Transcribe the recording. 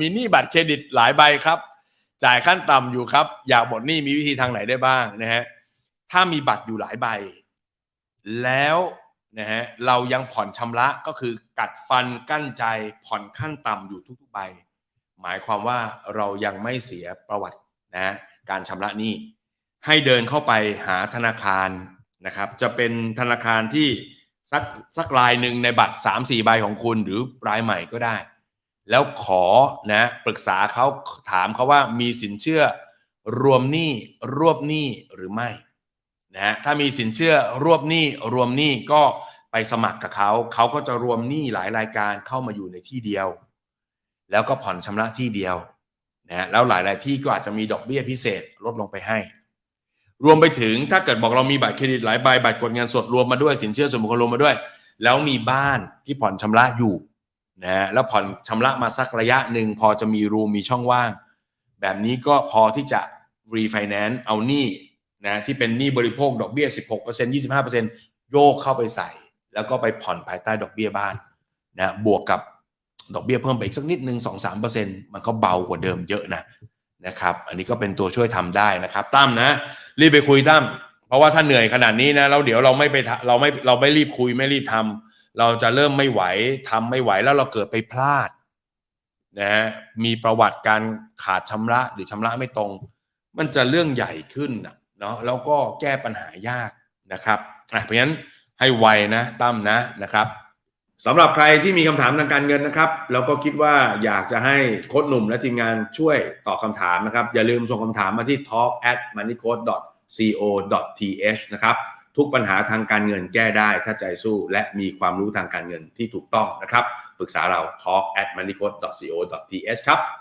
มีหนี้บัตรเครดิตหลายใบครับ จ่ายขั้นต่ำอยู่ครับ อยากหมดหนี้มีวิธีทางไหนได้บ้างนะฮะถ้ามีบัตรอยู่หลายใบ แล้วนะฮะเรายังผ่อนชำระก็คือกัดฟันกั้นใจผ่อนขั้นต่ำอยู่ทุกๆใบ หมายความว่าเรายังไม่เสียประวัตินะฮะการชำระหนี้ให้เดินเข้าไปหาธนาคารนะครับ จะเป็นธนาคารที่สักสักรายหนึ่งในบัตร 3-4 ใบของคุณหรือรายใหม่ก็ได้ แล้วขอนะปรึกษาเขาถามเขาว่ามีสินเชื่อรวมหนี้รวบหนี้หรือไม่นะฮะถ้ามีสินเชื่อรวบหนี้รวมหนี้ก็ไปสมัครกับเขาเขาก็จะรวมหนี้หลายรายการเข้ามาอยู่ในที่เดียว แล้วก็ผ่อนชำระที่เดียวนะแล้วหลาย ๆ ที่ก็อาจจะมีดอกเบี้ยพิเศษลดลงไปให้ รวมไปถึงถ้าเกิดบอกเรามีบัตรเครดิตหลายใบบัตรกดเงินสดรวมมาด้วยสินเชื่อส่วนบุคคลรวมมาด้วย แล้วมีบ้านที่ผ่อนชำระอยู่ นะฮะแล้วผ่อนชำระมาสักระยะหนึ่งพอจะมีรูมีช่องว่าง แบบนี้ก็พอที่จะรีไฟแนนซ์เอาหนี้นะที่เป็นหนี้บริโภคดอกเบี้ย 16% 25%โยกเข้าไปใส่ แล้วก็ไปผ่อนภายใต้ดอกเบี้ยบ้านนะบวกกับดอกเบี้ยเพิ่มไปอีกสักนิดหนึ่ง2-3%มันก็เบากว่าเดิมเยอะนะนะครับ อันนี้ก็เป็นตัวช่วยทำได้นะครับตั้มนะ รีบไปคุยตั้มเพราะว่าถ้าเหนื่อยขนาดนี้นะแล้วเดี๋ยวเราไม่ไปเราไม่เราไม่รีบคุยไม่รีบทำ เราจะเริ่มไม่ไหวทำไม่ไหวแล้วเราเกิดไปพลาดนะฮะมีประวัติการขาดชำระหรือชำระไม่ตรง มันจะเรื่องใหญ่ขึ้นนะเนาะแล้วก็แก้ปัญหายากนะครับอะเพราะฉะนั้นให้ไวนะตั้มนะนะครับสำหรับใครที่มีคำถามทางการเงินนะครับ แล้วก็คิดว่าอยากจะให้โค้ชหนุ่มและทีมงานช่วยตอบคำถามนะครับ อย่าลืมส่งคำถามมาที่ talk at moneycode co th นะครับ ทุกปัญหาทางการเงินแก้ได้ถ้าใจสู้ และมีความรู้ทางการเงินที่ถูกต้องนะครับ ปรึกษาเรา talk at moneycode co th ครับ